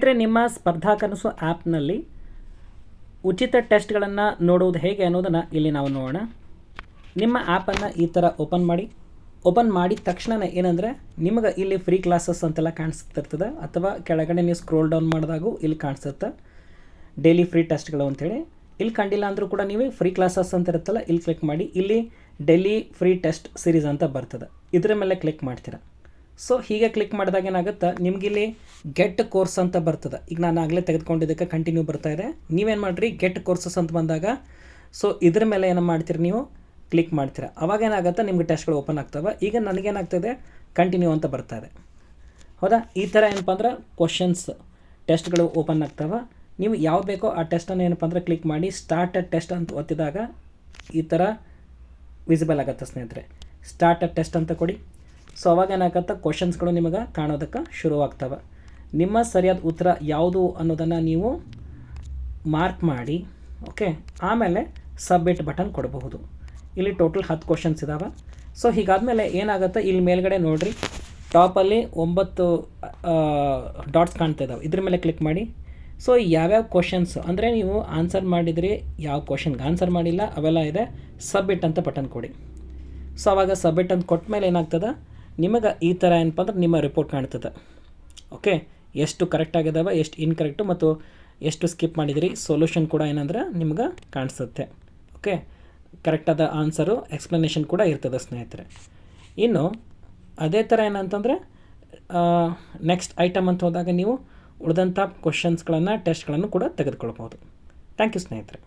ಸ್ನೇಹಿತರೆ ನಿಮ್ಮ ಸ್ಪರ್ಧಾ ಕನಸು ಆ್ಯಪ್ನಲ್ಲಿ ಉಚಿತ ಟೆಸ್ಟ್ಗಳನ್ನು ನೋಡುವುದು ಹೇಗೆ ಅನ್ನೋದನ್ನು ಇಲ್ಲಿ ನಾವು ನೋಡೋಣ. ನಿಮ್ಮ ಆ್ಯಪನ್ನು ಈ ಥರ ಓಪನ್ ಮಾಡಿ. ಓಪನ್ ಮಾಡಿದ ತಕ್ಷಣ ಏನಂದರೆ ನಿಮಗೆ ಇಲ್ಲಿ ಫ್ರೀ ಕ್ಲಾಸಸ್ ಅಂತೆಲ್ಲ ಕಾಣಿಸ್ತಿರ್ತದೆ ಅಥವಾ ಕೆಳಗಡೆ ನೀವು ಸ್ಕ್ರೋಲ್ ಡೌನ್ ಮಾಡಿದಾಗೂ ಇಲ್ಲಿ ಕಾಣಿಸುತ್ತೆ. ಡೈಲಿ ಫ್ರೀ ಟೆಸ್ಟ್ಗಳು ಅಂಥೇಳಿ. ಇಲ್ಲಿ ಕಂಡಿಲ್ಲ ಅಂದರೂ ಕೂಡ ನೀವು ಫ್ರೀ ಕ್ಲಾಸಸ್ ಅಂತ ಇರುತ್ತಲ್ಲ, ಇಲ್ಲಿ ಕ್ಲಿಕ್ ಮಾಡಿ. ಇಲ್ಲಿ ಡೈಲಿ ಫ್ರೀ ಟೆಸ್ಟ್ ಸೀರೀಸ್ ಅಂತ ಬರ್ತದೆ. ಇದರ ಮೇಲೆ ಕ್ಲಿಕ್ ಮಾಡ್ತೀರಾ. ಸೊ ಹೀಗೆ ಕ್ಲಿಕ್ ಮಾಡಿದಾಗ ಏನಾಗುತ್ತೆ? ನಿಮಗಿಲ್ಲಿ ಗೆಟ್ ಕೋರ್ಸ್ ಅಂತ ಬರ್ತದೆ. ಈಗ ನಾನು ಆಗಲೇ ತೆಗೆದುಕೊಂಡಿದ್ದಕ್ಕೆ ಕಂಟಿನ್ಯೂ ಬರ್ತಾ ಇದೆ. ನೀವೇನು ಮಾಡಿರಿ? ಗೆಟ್ ಕೋರ್ಸಸ್ ಅಂತ ಬಂದಾಗ ಸೊ ಇದ್ರ ಮೇಲೆ ಏನು ಮಾಡ್ತೀರಿ ನೀವು? ಕ್ಲಿಕ್ ಮಾಡ್ತೀರಾ. ಅವಾಗ ಏನಾಗುತ್ತೆ? ನಿಮ್ಗೆ ಟೆಸ್ಟ್ಗಳು ಓಪನ್ ಆಗ್ತವೆ. ಈಗ ನನಗೇನಾಗ್ತದೆ ಕಂಟಿನ್ಯೂ ಅಂತ ಬರ್ತಾ ಇದೆ. ಹೌದಾ? ಈ ಥರ ಏನಪ್ಪ ಅಂದ್ರೆ ಕ್ವಶನ್ಸ್ ಟೆಸ್ಟ್ಗಳು ಓಪನ್ ಆಗ್ತವೆ. ನೀವು ಯಾವ್ದು ಬೇಕೋ ಆ ಟೆಸ್ಟನ್ನು ಏನಪ್ಪ ಅಂದ್ರೆ ಕ್ಲಿಕ್ ಮಾಡಿ ಸ್ಟಾರ್ಟ್ ಅಡ್ ಟೆಸ್ಟ್ ಅಂತ ಒತ್ತಿದಾಗ ಈ ಥರ ವಿಸಿಬಲ್ ಆಗುತ್ತೆ ಸ್ನೇಹಿತರೆ. ಸ್ಟಾರ್ಟ್ ಅಡ್ ಟೆಸ್ಟ್ ಅಂತ ಕೊಡಿ. ಸೊ ಅವಾಗ ಏನಾಗತ್ತೆ? ಕ್ವಶನ್ಸ್ಗಳು ನಿಮಗೆ ಕಾಣೋದಕ್ಕೆ ಶುರುವಾಗ್ತವೆ. ನಿಮ್ಮ ಸರಿಯಾದ ಉತ್ತರ ಯಾವುದು ಅನ್ನೋದನ್ನು ನೀವು ಮಾರ್ಕ್ ಮಾಡಿ ಓಕೆ ಆಮೇಲೆ ಸಬ್ಮಿಟ್ ಬಟನ್ ಕೊಡಬಹುದು. ಇಲ್ಲಿ ಟೋಟಲ್ ಹತ್ತು ಕ್ವಶನ್ಸ್ ಇದ್ದಾವೆ ಸೊ ಹೀಗಾದಮೇಲೆ ಏನಾಗುತ್ತೆ? ಇಲ್ಲಿ ಮೇಲ್ಗಡೆ ನೋಡಿರಿ. ಟಾಪಲ್ಲಿ ಒಂಬತ್ತು ಡಾಟ್ಸ್ ಕಾಣ್ತಾ ಇದ್ದಾವೆ ಇದ್ರ ಮೇಲೆ ಕ್ಲಿಕ್ ಮಾಡಿ. ಸೊ ಯಾವ್ಯಾವ ಕ್ವಶನ್ಸ್ ಅಂದರೆ ನೀವು ಆನ್ಸರ್ ಮಾಡಿದ್ರಿ ಯಾವ ಕ್ವಶನ್ಗೆ ಆನ್ಸರ್ ಮಾಡಿಲ್ಲ, ಅವೆಲ್ಲ ಇದೆ. ಸಬ್ಮಿಟ್ ಅಂತ ಬಟನ್ ಕೊಡಿ. ಸೊ ಅವಾಗ ಸಬ್ಮಿಟ್ ಅಂತ ಕೊಟ್ಟ ಮೇಲೆ ಏನಾಗ್ತದೆ? ನಿಮಗೆ ಈ ಥರ ಏನಪ್ಪ ಅಂದ್ರೆ ನಿಮ್ಮ ರಿಪೋರ್ಟ್ ಕಾಣ್ತದೆ. ಓಕೆ ಎಷ್ಟು ಕರೆಕ್ಟ್ ಆಗಿದಾವೆ ಎಷ್ಟು ಇನ್ಕರೆಕ್ಟು ಮತ್ತು ಎಷ್ಟು ಸ್ಕಿಪ್ ಮಾಡಿದಿರಿ ಸೊಲ್ಯೂಷನ್ ಕೂಡ ಏನಂದ್ರೆ ನಿಮ್ಗೆ ಕಾಣಿಸುತ್ತೆ. ಓಕೆ ಕರೆಕ್ಟಾದ ಆನ್ಸರು ಎಕ್ಸ್ಪ್ಲನೇಷನ್ ಕೂಡ ಇರ್ತದೆ ಸ್ನೇಹಿತರೆ. ಇನ್ನು ಅದೇ ಥರ ಏನಂತಂದರೆ ನೆಕ್ಸ್ಟ್ ಐಟಮ್ ಅಂತ ಹೋದಾಗ ನೀವು ಉಳಿದಂಥ ಕ್ವಶನ್ಸ್ಗಳನ್ನು ಟೆಸ್ಟ್ಗಳನ್ನು ಕೂಡ ತೆಗೆದುಕೊಳ್ಬೋದು ಥ್ಯಾಂಕ್ ಯು ಸ್ನೇಹಿತರೆ.